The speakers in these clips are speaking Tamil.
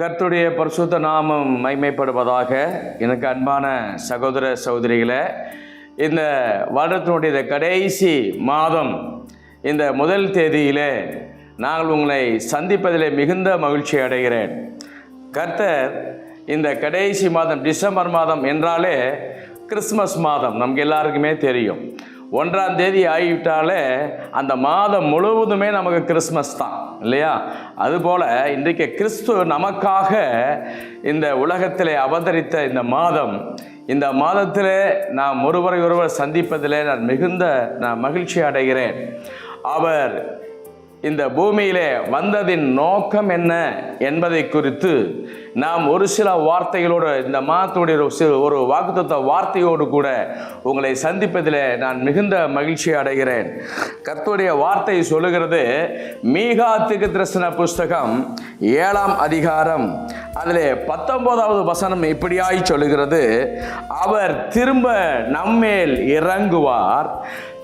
கர்த்தருடைய பரிசுத்த நாமம் மைமைப்படுவதாக எனக்கு அன்பான சகோதர சகோதரிகளை இந்த வருடத்தினுடைய கடைசி மாதம் இந்த முதல் தேதியிலே நாங்கள் உங்களை சந்திப்பதிலே மிகுந்த மகிழ்ச்சி அடைகிறேன். கர்த்தர் இந்த கடைசி மாதம் டிசம்பர் மாதம் என்றாலே கிறிஸ்மஸ் மாதம் நமக்கு எல்லாருக்குமே தெரியும். ஒன்றாம் தேதி ஆகிவிட்டாலே அந்த மாதம் முழுவதுமே நமக்கு கிறிஸ்மஸ் தான் இல்லையா? அதுபோல் இன்றைக்கு கிறிஸ்து நமக்காக இந்த உலகத்தில் அவதரித்த இந்த மாதம் இந்த மாதத்தில் நாம் ஒருவரை ஒருவர் சந்திப்பதிலே நான் மிகுந்த நான் மகிழ்ச்சி அடைகிறேன். அவர் இந்த பூமியிலே வந்ததின் நோக்கம் என்ன என்பதை குறித்து நாம் ஒரு சில வார்த்தைகளோடு இந்த மாதத்துடைய ஒரு ஒரு வாக்குத்த வார்த்தையோடு கூட உங்களை சந்திப்பதில் நான் மிகுந்த மகிழ்ச்சி அடைகிறேன். கர்த்துடைய வார்த்தை சொல்லுகிறது மீகா திகதிரசன புஸ்தகம் ஏழாம் அதிகாரம். அதில் பத்தொன்பதாவது வசனம் இப்படியாய் சொல்லுகிறது அவர் திரும்ப நம்மேல் இறங்குவார்.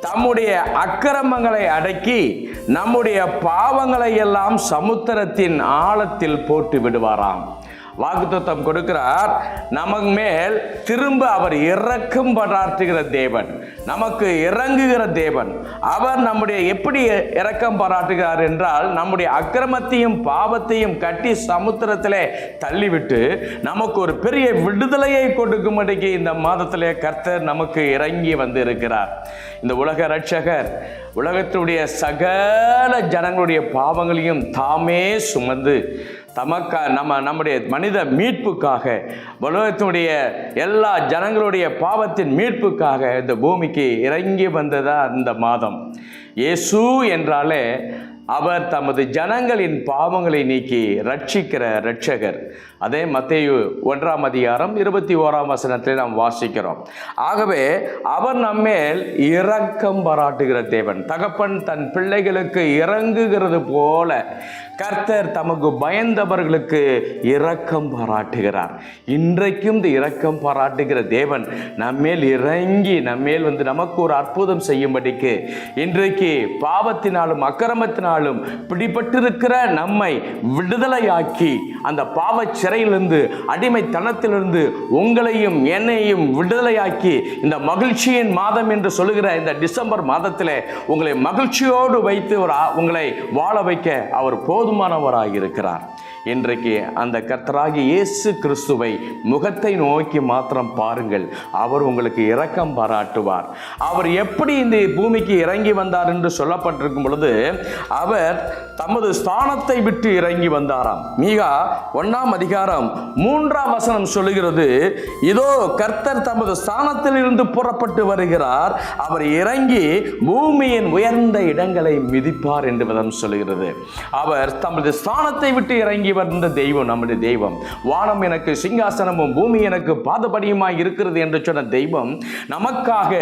தம்முடைய அக்கிரமங்களை அடக்கி நம்முடைய பாவங்களை எல்லாம் சமுத்திரத்தின் ஆழத்தில் போட்டு விடுவாராம். வாக்குத்தம் கொடுக்கிறார். நமக்கு மேல் திரும்ப அவர் இறக்கும் பாராட்டுகிற தேவன். நமக்கு இறங்குகிற தேவன். அவர் நம்முடைய எப்படி இறக்கம் பாராட்டுகிறார் என்றால் நம்முடைய அக்கிரமத்தையும் பாவத்தையும் கட்டி சமுத்திரத்திலே தள்ளிவிட்டு நமக்கு ஒரு பெரிய விடுதலையை கொடுக்கும்படிக்கு இந்த மாதத்திலே கர்த்தர் நமக்கு இறங்கி வந்து இருக்கிறார் இந்த உலக ரட்சகர் உலகத்தினுடைய சகல ஜனங்களுடைய பாவங்களையும் தாமே சுமந்து தமக்கா நம்ம நம்முடைய மனித மீட்புக்காக உலகத்தினுடைய எல்லா ஜனங்களுடைய பாவத்தின் மீட்புக்காக இந்த பூமிக்கு இறங்கி வந்ததா இந்த மாதம். இயேசு என்றாலே அவர் தமது ஜனங்களின் பாவங்களை நீக்கி ரட்சிக்கிற ரட்சகர் அதே மத்தேயு ஒன்றாம் அதிகாரம் இருபத்தி ஓராம் வசனத்தில் நாம் வாசிக்கிறோம். ஆகவே அவர் நம்மேல் இரக்கம் பாராட்டுகிற தேவன். தகப்பன் தன் பிள்ளைகளுக்கு இறங்குகிறது போல கர்த்தர் தமக்கு பயந்தவர்களுக்கு இரக்கம் பாராட்டுகிறார். இன்றைக்கும் இந்த இரக்கம் பாராட்டுகிற தேவன் நம்மேல் இறங்கி நம்மேல் வந்து நமக்கு ஒரு அற்புதம் செய்யும்படிக்கு இன்றைக்கு பாவத்தினாலும் அக்கிரமத்தினாலும் பிடிபட்டிருக்கிற நம்மை விடுதலையாக்கி அந்த பாவச் சிறையிலிருந்து அடிமைத்தனத்திலிருந்து உங்களையும் என்னையும் விடுதலையாக்கி இந்த மகிழ்ச்சியின் மாதம் என்று சொல்லுகிற இந்த டிசம்பர் மாதத்தில் உங்களை மகிழ்ச்சியோடு வைத்து உங்களை வாழ வைக்க அவர் போதுமானவராக இருக்கிறார் இன்றைக்கு அந்த கர்த்தராகி இயேசு கிறிஸ்துவை முகத்தை நோக்கி மாத்திரம் பாருங்கள். அவர் உங்களுக்கு இரக்கம் பாராட்டுவார். அவர் எப்படி இந்த பூமிக்கு இறங்கி வந்தார் என்று சொல்லப்பட்டிருக்கும் பொழுது அவர் தமது ஸ்தானத்தை விட்டு இறங்கி வந்தாராம். மீகா ஒன்றாம் அதிகாரம் மூன்றாம் வசனம் சொல்லுகிறது இதோ கர்த்தர் தமது ஸ்தானத்தில் இருந்து புறப்பட்டு வருகிறார். அவர் இறங்கி பூமியின் உயர்ந்த இடங்களை மிதிப்பார் என்று விதம் சொல்லுகிறது. அவர் தமது ஸ்தானத்தை விட்டு இறங்கி வந்த தெய்வம் நம்முடைய தெய்வம். வானம் எனக்கு சிங்காசனமும் பூமி எனக்கு பாதபடியுமாய் இருக்கிறது என்று சொன்ன தெய்வம் நமக்காக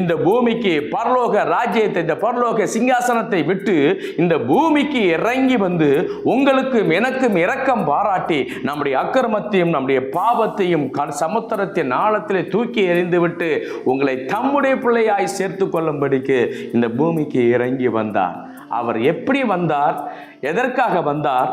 இந்த பூமிக்கு பரலோக ராஜ்யத்தை இந்த பரலோக சிங்காசனத்தை விட்டு இந்த பூமிக்கு இறங்கி வந்து உங்களுக்கும் எனக்கும் இரக்கம் பாராட்டி நம்முடைய அக்கிரமத்தையும் நம்முடைய பாவத்தையும் சமுத்திரத்தின் ஆழத்திலே தூக்கி எறிந்துவிட்டு உங்களை தம்முடைய பிள்ளையாய் சேர்த்து கொள்ளும்படிக்கு இந்த பூமிக்கு இறங்கி வந்தார். அவர் எப்படி வந்தார் எதற்காக வந்தார்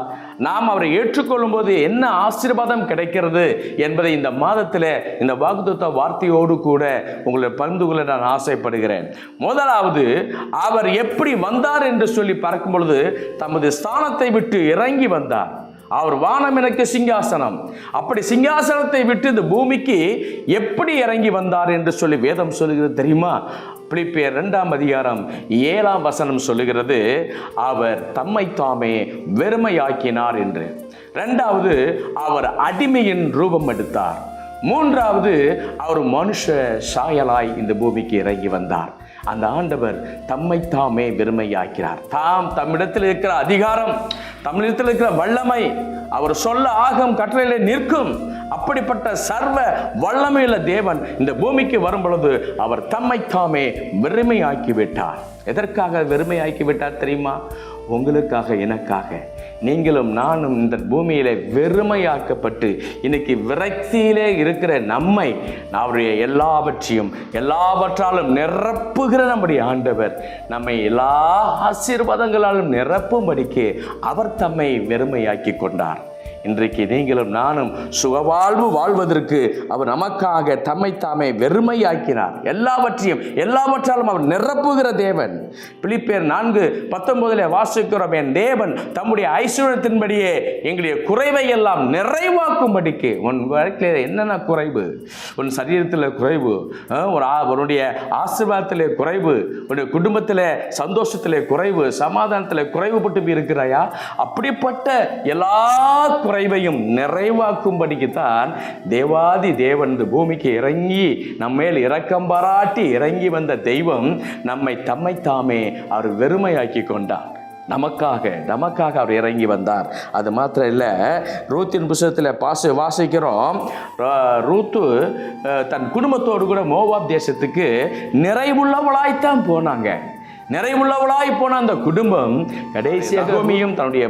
நாம் அவரை ஏற்றுக்கொள்ளும் போது என்ன ஆசீர்வாதம் கிடைக்கிறது என்பதை இந்த மாதத்தில் இந்த வாக்குத்த வார்த்தையோடு கூட உங்களை பகிர்ந்து கொள்ள நான் ஆசைப்படுகிறேன். முதலாவது அவர் எப்படி வந்தார் என்று சொல்லி பார்க்கும் பொழுது தமது ஸ்தானத்தை விட்டு இறங்கி வந்தார். அவர் வானம் எனக்கு சிங்காசனம். அப்படி சிங்காசனத்தை விட்டு இந்த பூமிக்கு எப்படி இறங்கி வந்தார் என்று சொல்லி வேதம் சொல்கிறது தெரியுமா? பிலிப்பியர் ரெண்டாம் அதிகாரம் ஏழாம் வசனம் சொல்லுகிறது அவர் தம்மை தாமே வெறுமையாக்கினார் என்று. ரெண்டாவது அவர் அடிமையின் ரூபம் எடுத்தார். மூன்றாவது அவர் மனுஷ சாயலாய் இந்த பூமிக்கு இறங்கி வந்தார். அந்த ஆண்டவர் தம்மை தாமே வெறுமையாக்கிறார் தாம் தம்மிடத்தில் இருக்கிற அதிகாரம் தம்மிடத்தில் இருக்கிற வல்லமை அவர் சொல்ல ஆகம் கட்டளையிலே நிற்கும். அப்படிப்பட்ட சர்வ வல்லமையுள்ள தேவன் இந்த பூமிக்கு வரும் பொழுது அவர் தம்மை தாமே வெறுமையாக்கி விட்டார் எதற்காக வெறுமையாக்கி விட்டார் தெரியுமா? உங்களுக்காக எனக்காக. நீங்களும் நானும் இந்த பூமியில் வெறுமையாக்கப்பட்டு இன்னைக்கு விரக்தியிலே இருக்கிற நம்மை அவருடைய எல்லாவற்றையும் எல்லாவற்றாலும் நிரப்புகிற நம்முடைய ஆண்டவர் நம்மை எல்லா ஆசீர்வாதங்களாலும் நிரப்பும்படிக்கு அவர் தம்மை வெறுமையாக்கி கொண்டார். இன்றைக்கு நீங்களும் நானும் சுகவாழ்வு வாழ்வதற்கு அவர் நமக்காக தம்மை தாமே வெறுமையாக்கினார். எல்லாவற்றையும் எல்லாவற்றாலும் அவர் நிரப்புகிற தேவன். பிலிப்பேர் நான்கு பத்தொன்பதிலே வாசிக்கிறோம் என் தேவன் தம்முடைய ஐஸ்வர்யத்தின்படியே எங்களுடைய குறைவை எல்லாம் நிறைவாக்கும்படிக்கு. உன் வாழ்க்கையில் என்னென்ன குறைவு? உன் சரீரத்தில் குறைவு ஒரு உன்னுடைய ஆசீர்வாதத்திலே குறைவு உன்னுடைய குடும்பத்தில் சந்தோஷத்திலே குறைவு சமாதானத்தில் குறைவுபட்டு இருக்கிறாயா? அப்படிப்பட்ட எல்லா குறைவையும் நிறைவாக்கும்படிக்கு தான் தேவாதி தேவன் இந்த பூமிக்கு இறங்கி நம்மேல் இரக்கம் பாராட்டி இறங்கி வந்த தெய்வம் நம்மை தம்மை தாமே அவர் வெறுமையாக்கி கொண்டார். நமக்காக நமக்காக அவர் இறங்கி வந்தார். அது மாத்திரம் இல்லை ரூத்தின் புஸ்தகத்தில் பாச வாசிக்கிறோம். ரா- ரூத்து தன் குடும்பத்தோடு கூட மோவாப் தேசத்துக்கு நிறைவுள்ளவளாய்த்தான் போனாங்க. நிறைவுள்ளவளாய் போன அந்த குடும்பம் கடைசியாக பூமியும் தன்னுடைய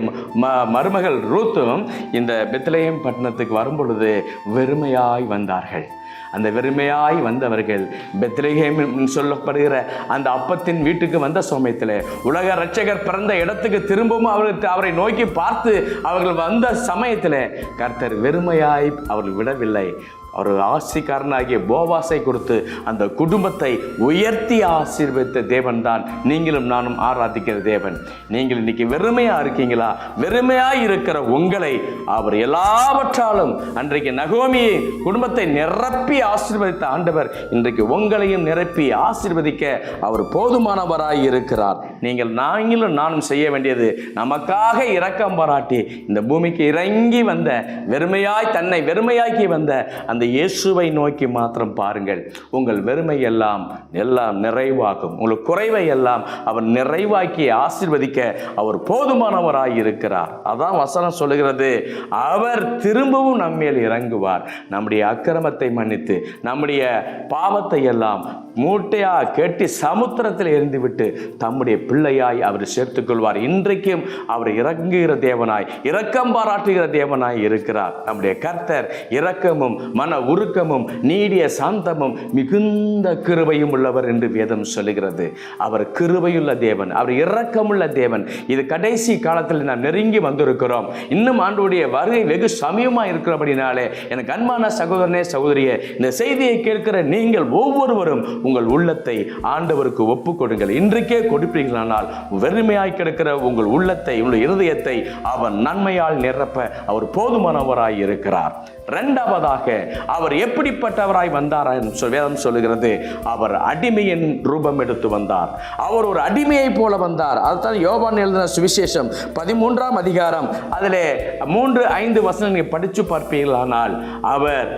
மருமகள் ரூத்தும் இந்த பெத்லஹேம் பட்டணத்துக்கு வரும்பொழுது வெறுமையாய் வந்தார்கள். அந்த வெறுமையாய் வந்தவர்கள் பெத்லஹேம் என்று சொல்லப்படுகிற அந்த அப்பத்தின் வீட்டுக்கு வந்த சமயத்தில் உலக இரட்சகர் பிறந்த இடத்துக்கு திரும்பவும் அவருக்கு அவரை நோக்கி பார்த்து அவர்கள் வந்த சமயத்தில் கர்த்தர் வெறுமையாய் அவர்கள் விடவில்லை. அவர் ஆசிக்காரனாகிய போவாசை கொடுத்து அந்த குடும்பத்தை உயர்த்தி ஆசீர்வித்த தேவன் தான் நீங்களும் நானும் ஆராதிக்கிற தேவன். நீங்கள் இன்னைக்கு வெறுமையாக இருக்கீங்களா? வெறுமையாக இருக்கிற உங்களை அவர் எல்லாவற்றாலும் அன்றைக்கு நகோமியை குடும்பத்தை நிரப்பி ஆசீர்வதித்த ஆண்டவர் இன்றைக்கு உங்களையும் நிரப்பி ஆசீர்வதிக்க அவர் போதுமானவராய் இருக்கிறார். நீங்கள் நாங்களும் நானும் செய்ய வேண்டியது நமக்காக இரக்கம் பாராட்டி இந்த பூமிக்கு இறங்கி வந்த வெறுமையாய் தன்னை வெறுமையாக்கி வந்த அந்த இயேசுவை நோக்கி மாத்திரம் பாருங்கள். உங்கள் வெறுமை எல்லாம் எல்லாம் நிறைவாகும். உங்கள் குறைவை எல்லாம் அவர் நிறைவாக்கி ஆசிர்வதிக்க அவர் போதுமானவராய் இருக்கிறார். அதான் வசனம் சொல்லுகிறது. அவர் திரும்பவும் நம்மேல் இறங்குவார். நம்முடைய அக்கிரமத்தை மன்னித்து நம்முடைய பாவத்தை எல்லாம் மூட்டையா கெட்டி சமுத்திரத்தில் எரிந்துவிட்டு தம்முடைய பிள்ளையாய் அவர் சேர்த்துக் கொள்வார் இன்றைக்கும் அவர் இறங்குகிற தேவனாய் இரக்கம் பாராட்டுகிற தேவனாய் இருக்கிறார். நம்முடைய கர்த்தர் இரக்கமும் மன உருக்கமும் நீடிய சாந்தமும் மிகுந்த கிருபையும் உள்ளவர் என்று வேதம் சொல்லுகிறது. அவர் கிருபையுள்ள தேவன் அவர் இரக்கமுள்ள தேவன். இது கடைசி காலத்தில் நாம் நெருங்கி வந்திருக்கிறோம். இன்னும் ஆண்டுடைய வருகை வெகு சமயமாக இருக்கிறபடினாலே எனக்கு அன்பான சகோதரனே சகோதரியே இந்த செய்தியை கேட்கிற நீங்கள் ஒவ்வொருவரும் உங்கள் உள்ளத்தை ஆண்டவருக்கு ஒப்பு கொடுங்கள் இன்றைக்கே கொடுப்பீர்களானால் வெறுமையாய் கிடக்கிற உங்கள் உள்ளத்தை உங்கள் இருதயத்தை அவர் நன்மையால் நிரப்ப அவர் போதுமானவராய் இருக்கிறார். இரண்டாவதாக அவர் எப்படிப்பட்டவராய் வந்தார் என்று வேதம் சொல்லுகிறது அவர் அடிமையின் ரூபம் எடுத்து வந்தார். அவர் ஒரு அடிமையைப் போல வந்தார். அதுதான் யோபான் எழுதின சுவிசேஷம் பதிமூன்றாம் அதிகாரம். அதில் மூன்று ஐந்து வசனம் நீங்கள் படித்து பார்ப்பீர்களானால் அவர்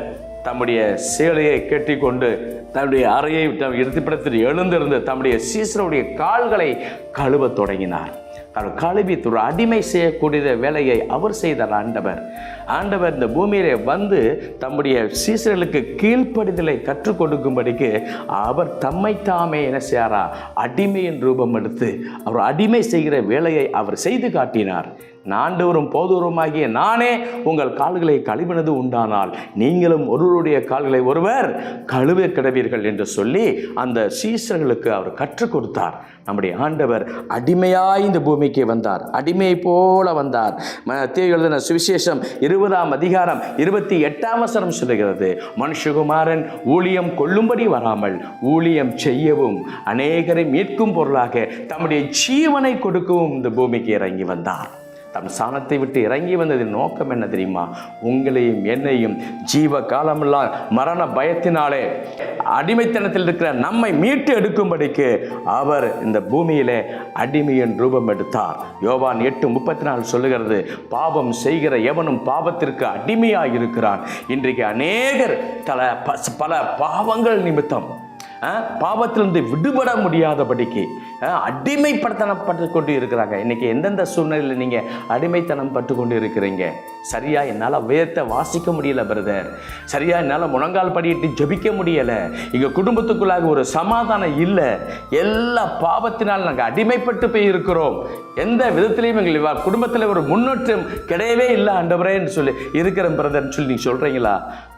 தம்முடைய சேலையை கட்டிக்கொண்டு தன்னுடைய அறையை தம் இருப்பிடத்தில் எழுந்திருந்து தம்முடைய சீசருடைய கால்களை கழுவத் தொடங்கினார் அவர் கழுவி ஒரு அடிமை செய்யக்கூடிய வேலையை அவர் செய்தார் ஆண்டவர். ஆண்டவர் இந்த பூமியிலே வந்து தம்முடைய சீசர்களுக்கு கீழ்ப்படிதலை கற்றுக் கொடுக்கும்படிக்கு அவர் தம்மை தாமே என்ன செய்யாரா? அடிமையின் ரூபம் எடுத்து அவர் அடிமை செய்கிற வேலையை அவர் செய்து காட்டினார். நாண்டவரும் போதூரமாகிய நானே உங்கள் கால்களை கழுவினது உண்டானால் நீங்களும் ஒருவருடைய கால்களை ஒருவர் கழுவ கிடவீர்கள் என்று சொல்லி அந்த சீசர்களுக்கு அவர் கற்றுக் கொடுத்தார். நம்முடைய ஆண்டவர் அடிமையாய் இந்த பூமிக்கு வந்தார். அடிமையை போல வந்தார். மத்திய எழுதின சுவிசேஷம் இருபதாம் அதிகாரம் இருபத்தி எட்டாம் வசனம் சொல்லுகிறது. மனுஷகுமாரன் ஊழியம் கொள்ளும்படி வராமல் ஊழியம் செய்யவும் அநேகரை மீட்கும் பொருளாக தம்முடைய ஜீவனை கொடுக்கவும் இந்த பூமிக்கு இறங்கி வந்தார். தம் சாணத்தை விட்டு இறங்கி வந்ததின் நோக்கம் என்ன தெரியுமா? உங்களையும் என்னையும் ஜீவ காலமெல்லாம் மரண பயத்தினாலே அடிமைத்தனத்தில் இருக்கிற நம்மை மீட்டு எடுக்கும்படிக்கு அவர் இந்த பூமியிலே அடிமையின் ரூபம் எடுத்தார். யோவான் எட்டு முப்பத்தி நாலு சொல்லுகிறது பாவம் செய்கிற எவனும் பாவத்திற்கு அடிமையாக இருக்கிறான் இன்றைக்கு அநேகர் தல பல பாவங்கள் நிமித்தம் பாவத்திலிருந்து விடுபட முடியாதபடிக்கு அஹ், அடிமைப்படுத்தப்பட்டு கொண்டு இருக்கிறாங்க இன்னைக்கு எந்தெந்த சூழ்நிலையில் நீங்கள் அடிமைத்தனம் பட்டு கொண்டு இருக்கிறீங்க சரியா என்னால் வேர்த்தை வாசிக்க முடியல பிரதர் சரியா என்னால் முழங்கால் படியிட்டு ஜெபிக்க முடியலை. எங்கள் குடும்பத்துக்குள்ளாக ஒரு சமாதானம் இல்லை. எல்லா பாவத்தினால் நாங்கள் அடிமைப்பட்டு போய் இருக்கிறோம் எந்த விதத்திலையும் எங்கள் குடும்பத்தில் ஒரு முன்னேற்றம் கிடையவே இல்லை ஆண்டவரேன்னு சொல்லி இருக்கிற பிரதர்ன்னு சொல்லி நீங்கள் சொல்கிறீங்களா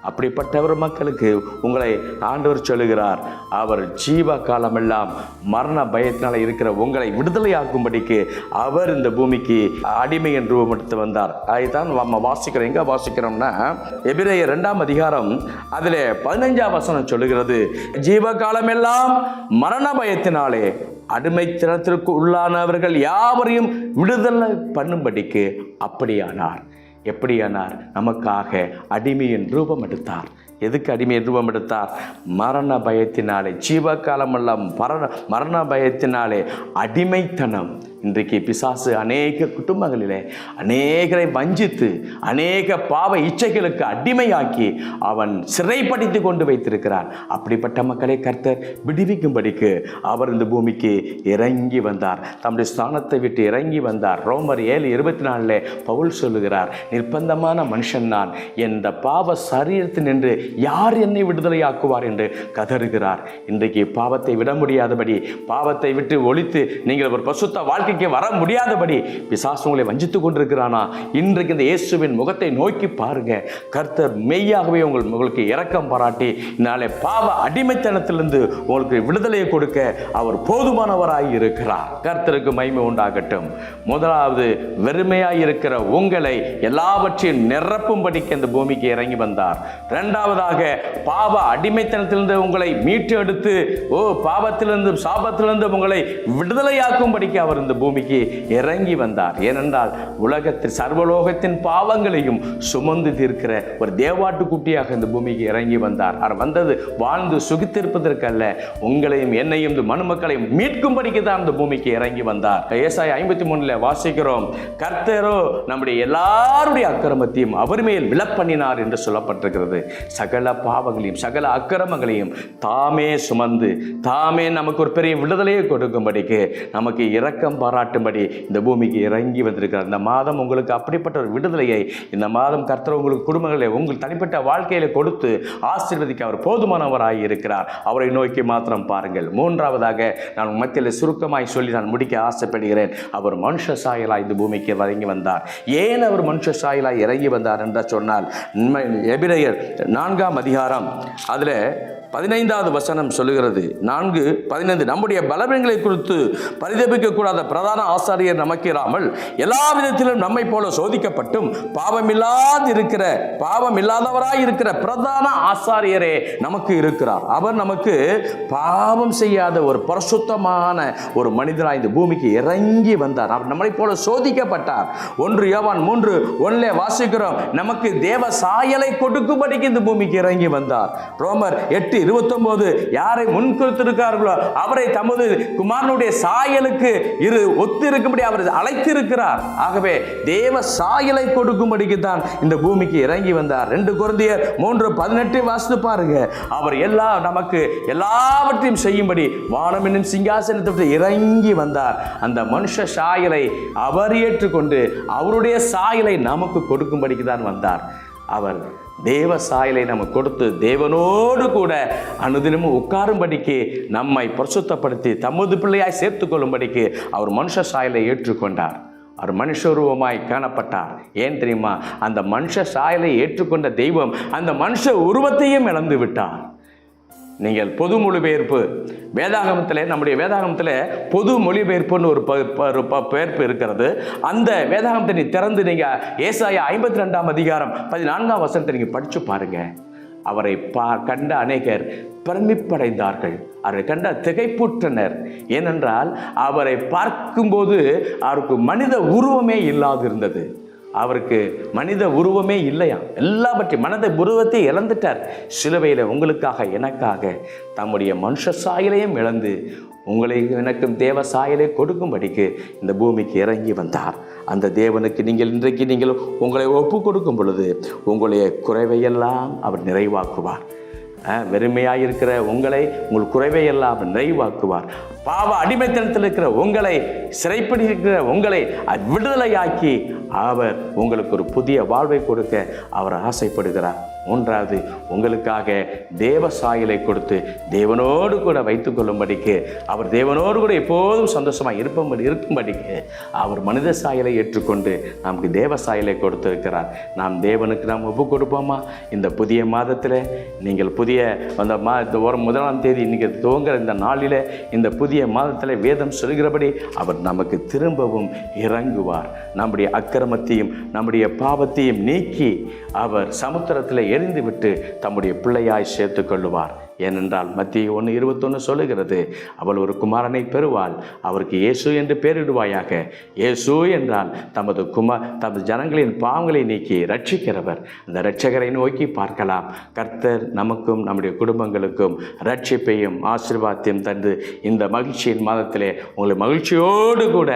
அப்படிப்பட்டவர் மக்களுக்கு உங்களை ஆண்டவர் சொல்லுகிறார். அவர் ஜீவ காலமெல்லாம் மரண பயத்தினால் அடிமைத்தனத்தினால இருக்கிற உங்களை விடுதலையாக்கும்படிக்கு அவர் இந்த பூமிக்கு அடிமை என்று ரூபமெடுத்து வந்தார். அதைத்தான் நம்ம வாசிக்கிறோம். எங்க வாசிக்கிறோம்னா எபிரேய இரண்டாம் அதிகாரம் அதில் பதினஞ்சாம் வசனம் சொல்லுகிறது. ஜீவகாலம் எல்லாம் மரண பயத்தினாலே அடிமைத்தனத்திற்கு உள்ளானவர்கள் யாவரையும் விடுதலை பண்ணும்படிக்கு அப்படியானார். எப்படியானார்? நமக்காக அடிமையின் ரூபம் எடுத்தார். எதுக்கு அடிமை ரூபம் எடுத்தார்? மரண பயத்தினாலே. ஜீவகாலமெல்லாம் மரண மரண பயத்தினாலே அடிமைத்தனம். இன்றைக்கு பிசாசு அநேக குடும்பங்களிலே அநேகரை வஞ்சித்து அநேக பாவ இச்சைகளுக்கு அடிமையாக்கி அவன் சிறைப்படுத்தி கொண்டு வைத்திருக்கிறான். அப்படிப்பட்ட மக்களை கர்த்தர் விடுவிக்கும்படிக்கு அவர் இந்த பூமிக்கு இறங்கி வந்தார். தம்முடைய ஸ்தானத்தை விட்டு இறங்கி வந்தார். ரோமர் ஏழு இருபத்தி நாலில் பவுல் சொல்லுகிறார் நிர்பந்தமான மனுஷன் நான். எந்த பாவ சரீரத்தில் நின்று யார் என்னை விடுதலையாக்குவார்? என்று கதறுகிறார். இன்றைக்கு பாவத்தை விட முடியாதபடி பாவத்தை விட்டு ஒழித்து நீங்கள் ஒரு பசுத்த வாழ்க்கை வாழ்க்கைக்கு வர முடியாதபடி பிசாசு உங்களை வஞ்சித்து கொண்டிருக்கிறானா? இன்றைக்கு இந்த இயேசுவின் முகத்தை நோக்கி பாருங்க. கர்த்தர் மெய்யாகவே உங்கள் உங்களுக்கு இரக்கம் பாராட்டி நாளை பாவ அடிமைத்தனத்திலிருந்து உங்களுக்கு விடுதலையை கொடுக்க அவர் போதுமானவராய் இருக்கிறார். கர்த்தருக்கு மகிமை உண்டாகட்டும். முதலாவது வெறுமையாய் இருக்கிற உங்களை எல்லாவற்றையும் நிரப்பும் படிக்க இந்த பூமிக்கு இறங்கி வந்தார். இரண்டாவதாக பாவ அடிமைத்தனத்திலிருந்து உங்களை மீட்டு எடுத்து ஓ பாவத்திலிருந்து சாபத்திலிருந்து உங்களை விடுதலையாக்கும் படிக்க அவர் இந்த பூமிக்கு இறங்கி வந்தார். ஏனென்றால் உலகத்தில் சர்வலோகத்தின் பாவங்களையும் சுமந்து தீர்க்கிற ஒரு தேவாட்டு குட்டியாக இந்த பூமிக்கு இறங்கி வந்தார். அவர் வந்தது வாழ்ந்து சுகித்திருப்பதற்கல்ல உங்களையும் என்னையும் இந்த மனுமக்களையும் மீட்கும்படிக்கு தான் இந்த பூமிக்கு இறங்கி வந்தார். ஏசாய் ஐம்பத்தி மூணுல வாசிக்கிறோம் கர்த்தரோ நம்முடைய எல்லாருடைய அக்கிரமத்தையும் அவர் மேல் விலப்பண்ணினார் என்று சொல்லப்பட்டிருக்கிறது. சகல பாவங்களையும் சகல அக்கிரமங்களையும் தாமே சுமந்து தாமே நமக்கு ஒரு பெரிய விடுதலையை கொடுக்கும்படிக்கு நமக்கு இரக்கம் பாராட்டும்படி இந்த பூமிக்கு இறங்கி வந்திருக்கிறார். இந்த மாதம் உங்களுக்கு அப்படிப்பட்ட ஒரு விடுதலையை இந்த மாதம் கர்த்தர் உங்களுக்கு குடும்பங்களை உங்கள் தனிப்பட்ட வாழ்க்கையில் கொடுத்து ஆசீர்வதிக்க அவர் போதுமானவராக இருக்கிறார். அவரை நோக்கி மாத்திரம் பாருங்கள். மூன்றாவதாக நான் மத்தியில் சுருக்கமாய் சொல்லி நான் முடிக்க ஆசைப்படுகிறேன். அவர் மனுஷ சாயலாக இந்த பூமிக்கு இறங்கி வந்தார். ஏன் அவர் மனுஷ சாயலாக இறங்கி வந்தார் என்று சொன்னால் உண்மை- நான்காம் அதிகாரம் அதில் பதினைந்தாவது வசனம் சொல்லுகிறது. நான்கு பதினைந்து நம்முடைய பலவீனங்களை குறித்து பரிதபிக்க கூடாத பிரதான ஆசாரியர் நமக்கு இராமல் எல்லா விதத்திலும் நம்மை போல சோதிக்கப்பட்டும் பாவமில்லாது இருக்கிற பாவம் இல்லாதவராய் இருக்கிற பிரதான ஆசாரியரே நமக்கு இருக்கிறார். அவர் நமக்கு பாவம் செய்யாத ஒரு பரிசுத்தமான ஒரு மனிதராக இந்த பூமிக்கு இறங்கி வந்தார். அவர் நம்மை போல சோதிக்கப்பட்டார். ஒன்று யோவான் மூன்று ஒன்றே வாசிக்கிறோம். நமக்கு தேவ சாயலை கொடுக்கும்படிக்கு இந்த பூமிக்கு இறங்கி வந்தார். ரோமர் எட்டு இருபத்தொன்பது யாரை முன்குறித்திருக்கார்களோ அவரை தமது குமாரனுடைய சாயலுக்கு இரு ஒத்து இருக்கும்படி அவர் அழைத்திருக்கிறார். ஆகவே தேவ சாயலை கொடுக்கும்படிக்கு தான் இந்த பூமிக்கு இறங்கி வந்தார். ரெண்டு குழந்தையர் மூன்று பதினெட்டு வாசித்து பாருங்க. அவர் எல்லா நமக்கு எல்லாவற்றையும் செய்யும்படி வானம் என்னும் சிங்காசனத்தை விட்டு இறங்கி வந்தார். அந்த மனுஷ சாயலை அவர் ஏற்றுக்கொண்டு அவருடைய சாயலை நமக்கு கொடுக்கும்படிக்கு தான் வந்தார். அவர் தேவ சாயலை நமக்கு கொடுத்து தேவனோடு கூட அனுதினமும் உட்காரும்படிக்கு நம்மை பிரசுத்தப்படுத்தி தமது பிள்ளையாய் சேர்த்து கொள்ளும்படிக்கு அவர் மனுஷ சாயலை ஏற்றுக்கொண்டார். அவர் மனுஷ உருவமாய் காணப்பட்டார். ஏன் தெரியுமா? அந்த மனுஷ சாயலை ஏற்றுக்கொண்ட தெய்வம் அந்த மனுஷ உருவத்தையும் இழந்து விட்டார் நீங்கள் பொது மொழிபெயர்ப்பு. வேதாகமத்தில் நம்முடைய வேதாகமத்தில் பொது மொழிபெயர்ப்புன்னு ஒரு ப- ப- பெயர்ப்பு இருக்கிறது. அந்த வேதாகமத்தை நீ திறந்து நீங்கள் ஏசாயா ஐம்பத்தி ரெண்டாம் அதிகாரம் பதினான்காம் வசனத்தை நீங்கள் படித்து பாருங்கள் அவரை பா கண்ட அநேகர் பிரமிப்படைந்தார்கள். அவரை கண்ட திகைப்புற்றனர். ஏனென்றால் அவரை பார்க்கும்போது அவருக்கு மனித உருவமே இல்லாதிருந்தது. அவருக்கு மனித உருவமே இல்லையா? எல்லாவற்றையும் மனித உருவத்தை இழந்துட்டார். சிலுவையில் உங்களுக்காக எனக்காக தம்முடைய மனுஷ சாயலையும் இழந்து உங்களை எனக்கும் தேவ சாயலை கொடுக்கும்படிக்கு இந்த பூமிக்கு இறங்கி வந்தார். அந்த தேவனுக்கு நீங்கள் இன்றைக்கு நீங்கள் உங்களை ஒப்பு கொடுக்கும் பொழுது உங்களுடைய குறைவையெல்லாம் அவர் நிறைவாக்குவார். வெறுமையாக இருக்கிற உங்களை உங்கள் குறைவை எல்லாம் நிறைவாக்குவார். பாவ அடிமைத்தனத்தில் இருக்கிற உங்களை சிறைப்படி இருக்கிற உங்களை விடுதலையாக்கி அவர் உங்களுக்கு ஒரு புதிய வாழ்வை கொடுக்க அவர் ஆசைப்படுகிறார். மூன்றாவது உங்களுக்காக தேவ சாயலை கொடுத்து தேவனோடு கூட வைத்துக் கொள்ளும்படிக்கு அவர் தேவனோடு கூட எப்போதும் சந்தோஷமாக இருப்பபடி இருக்கும்படிக்கு அவர் மனித சாயலை ஏற்றுக்கொண்டு நமக்கு தேவ சாயலை கொடுத்திருக்கிறார். நாம் தேவனுக்கு நாம் ஒப்பு கொடுப்போமா? இந்த புதிய மாதத்தில் நீங்கள் புதிய அந்த மா இந்த ஒரு முதலாம் தேதி இன்றைக்கி துவங்குற இந்த நாளில் இந்த புதிய மாதத்தில் வேதம் சொல்கிறபடி அவர் நமக்கு திரும்பவும் இறங்குவார். நம்முடைய அக்கிரமத்தையும் நம்முடைய பாவத்தையும் நீக்கி அவர் சமுத்திரத்தில் எரிந்துவிட்டு தம்முடைய பிள்ளையாய் சேர்த்து கொள்ளுவார் ஏனென்றால் மத்திய ஒன்று இருபத்தொன்று சொல்லுகிறது அவள் ஒரு குமாரனை பெறுவாள் அவருக்கு இயேசு என்று பெயரிடுவாயாக. இயேசு என்றால் தமது குமார் தமது ஜனங்களின் பாவங்களை நீக்கி ரட்சிக்கிறவர் அந்த ரட்சகரை நோக்கி பார்க்கலாம். கர்த்தர் நமக்கும் நம்முடைய குடும்பங்களுக்கும் ரட்சிப்பையும் ஆசீர்வாதத்தையும் தந்து இந்த மகிழ்ச்சியின் மாதத்திலே உங்களை மகிழ்ச்சியோடு கூட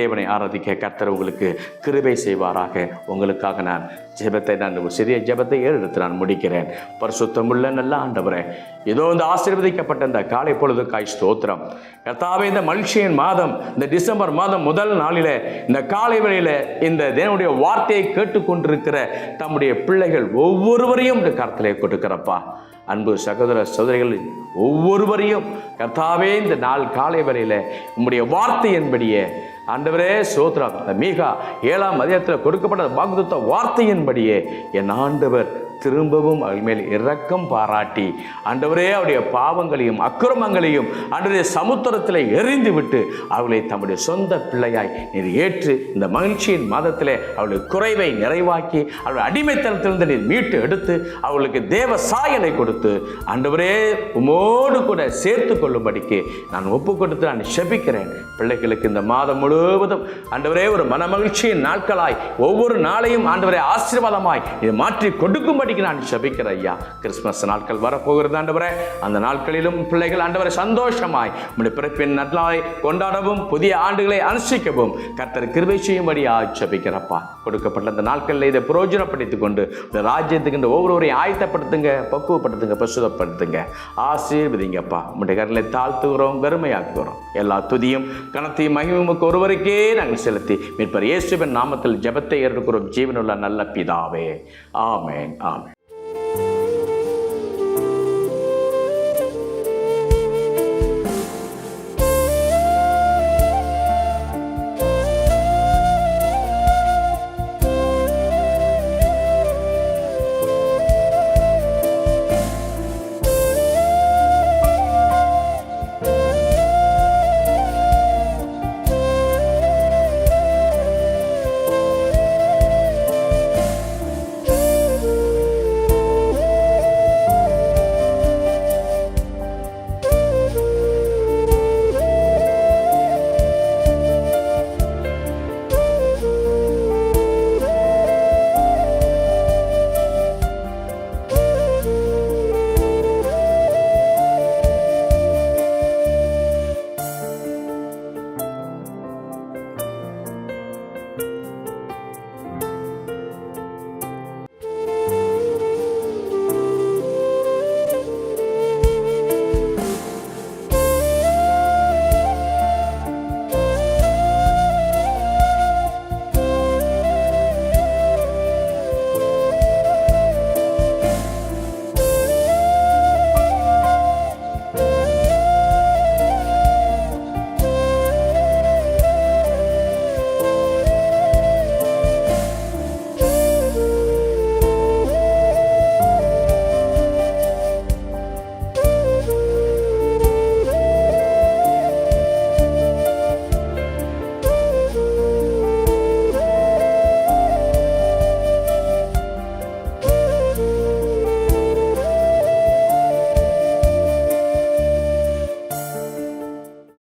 தேவனை ஆராதிக்க கர்த்தர் உங்களுக்கு கிருபை செய்வாராக. உங்களுக்காக நான் ஜெபத்தை நான் ஒரு சிறிய ஜெபத்தை ஏறெடுத்து நான் முடிக்கிறேன். பரிசுத்தமுள்ள நல்ல ஆண்டவரே. ஏதோ இந்த ஆசீர்வதிக்கப்பட்ட இந்த காலை பொழுதுக்காய் ஸ்தோத்திரம். கர்த்தாவே இந்த மகிழ்ச்சியின் மாதம் இந்த டிசம்பர் மாதம் முதல் நாளில் இந்த காலை வேளையில் இந்த தேவனுடைய வார்த்தையை கேட்டுக்கொண்டிருக்கிற தம்முடைய பிள்ளைகள் ஒவ்வொருவரையும் இந்த கருத்திலே கொடுக்கிறப்பா அன்பு சகோதர சகோதரிகள் ஒவ்வொருவரையும் கர்த்தாவே இந்த நாள் காலை வரையில வார்த்தை வார்த்தையின்படியே ஆண்டவரே சோத்ரா மீகா ஏழாம் அதிகாரத்தில் கொடுக்கப்பட்ட வாக்குத்த வார்த்தையின்படியே என் ஆண்டவர் திரும்பவும் அவள் மேல் இரக்கம் பாராட்டி ஆண்டவரே அவருடைய பாவங்களையும் அக்கிரமங்களையும் அன்றைய சமுத்திரத்தில் எறிந்து விட்டு அவளை தம்முடைய சொந்த பிள்ளையாய் நீர் ஏற்று இந்த மகிழ்ச்சியின் மாதத்திலே அவளுடைய குறைவை நிறைவாக்கி அவளுடைய அடிமைத்தனத்திலிருந்து நீர் மீட்டு எடுத்து அவளுக்கு தேவ சாயலை கொடுத்து ஆண்டவரே உமோடு கூட சேர்த்து கொள்ளும்படிக்கு நான் ஒப்பு கொடுத்து நான் செபிக்கிறேன். பிள்ளைகளுக்கு இந்த மாதம் முழுவதும் ஆண்டவரே ஒரு மனமகிழ்ச்சியின் நாட்களாய் ஒவ்வொரு நாளையும் ஆண்டவரே ஆசீர்வாதமாய் இதை மாற்றி கொடுக்கும்படிக்கு நான் ஜபிக்கிற ஐயா கிறிஸ்மஸ் நாட்கள் வரப்போகிறது ஆண்டவரே அந்த நாட்களிலும் பிள்ளைகள் ஆண்டவரை சந்தோஷமாய் உம்முடைய பிறப்பின் நல்லாய் கொண்டாடவும் புதிய ஆண்டுகளை அனுஷ்டிக்கவும் கர்த்தர் கிருபை செய்யும்படியாக ஜபிக்கிறப்பா கொடுக்கப்பட்ட அந்த நாட்களில் இதை புரோஜனப்படுத்திக் கொண்டு இந்த ராஜ்யத்துக்கு இந்த ஒவ்வொருவரையும் ஆயத்தப்படுத்துங்க பக்குவப்படுத்துங்க பசுதப்படுத்துங்க ஆசீர்வதிங்கப்பா உங்களுடைய கரலை தாழ்த்துகிறோம் வெறுமையாக்குகிறோம் எல்லா துதியும் கணத்தையும் மகிமுக்கு ஒருவருக்கே நாங்கள் செலுத்தி மீட்பர் இயேசுவின் நாமத்தில் ஜெபத்தை ஏற்றுக்கிறோம் ஜீவனுள்ள நல்ல பிதாவே ஆமேன் ஆமென்